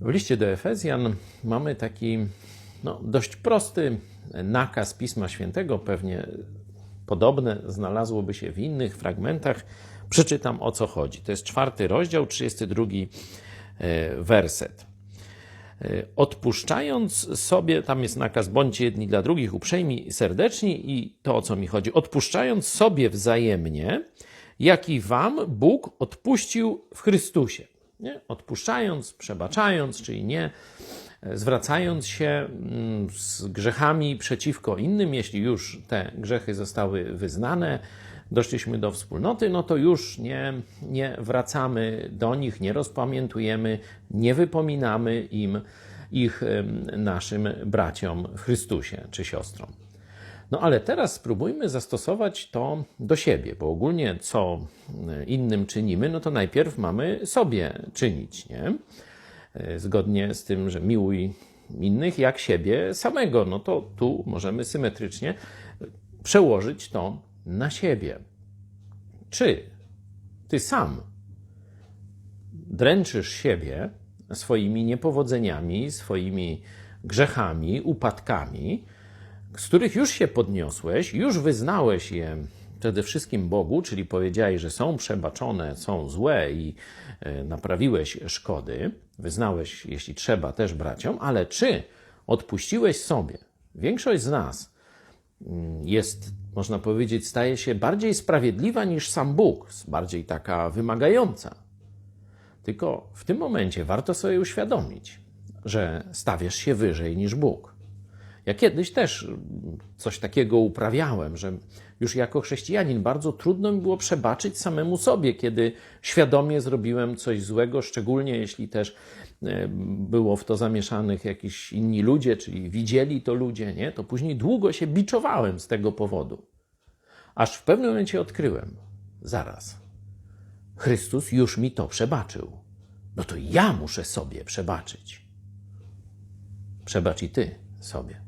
W liście do Efezjan mamy taki no, dość prosty nakaz Pisma Świętego, pewnie podobne znalazłoby się w innych fragmentach. Przeczytam o co chodzi. To jest czwarty rozdział, 32 e, werset. E, Odpuszczając sobie, tam jest nakaz, bądźcie jedni dla drugich uprzejmi serdeczni, i to o co mi chodzi, odpuszczając sobie wzajemnie, jak i wam Bóg odpuścił w Chrystusie. Nie? Odpuszczając, przebaczając, czyli nie, e, zwracając się mm, z grzechami przeciwko innym, jeśli już te grzechy zostały wyznane, doszliśmy do wspólnoty, no to już nie, nie wracamy do nich, nie rozpamiętujemy, nie wypominamy im ich naszym braciom w Chrystusie czy siostrom. No ale teraz spróbujmy zastosować to do siebie, bo ogólnie co innym czynimy, no to najpierw mamy sobie czynić, nie? E, Zgodnie z tym, że miłuj innych jak siebie samego, no to tu możemy symetrycznie przełożyć to na siebie. Czy ty sam dręczysz siebie swoimi niepowodzeniami, swoimi grzechami, upadkami, z których już się podniosłeś, już wyznałeś je przede wszystkim Bogu, czyli powiedziałeś, że są przebaczone, są złe i e, naprawiłeś szkody, wyznałeś, jeśli trzeba, też braciom, ale czy odpuściłeś sobie? Większość z nas mm, jest, można powiedzieć, staje się bardziej sprawiedliwa niż sam Bóg, bardziej taka wymagająca. Tylko w tym momencie warto sobie uświadomić, że stawiasz się wyżej niż Bóg. Ja kiedyś też coś takiego uprawiałem, że już jako chrześcijanin bardzo trudno mi było przebaczyć samemu sobie, kiedy świadomie zrobiłem coś złego, szczególnie jeśli też e, było w to zamieszanych jakiś inni ludzie, czyli widzieli to ludzie, nie? To później długo się biczowałem z tego powodu. Aż w pewnym momencie odkryłem, zaraz, Chrystus już mi to przebaczył. No to ja muszę sobie przebaczyć. Przebacz i ty sobie.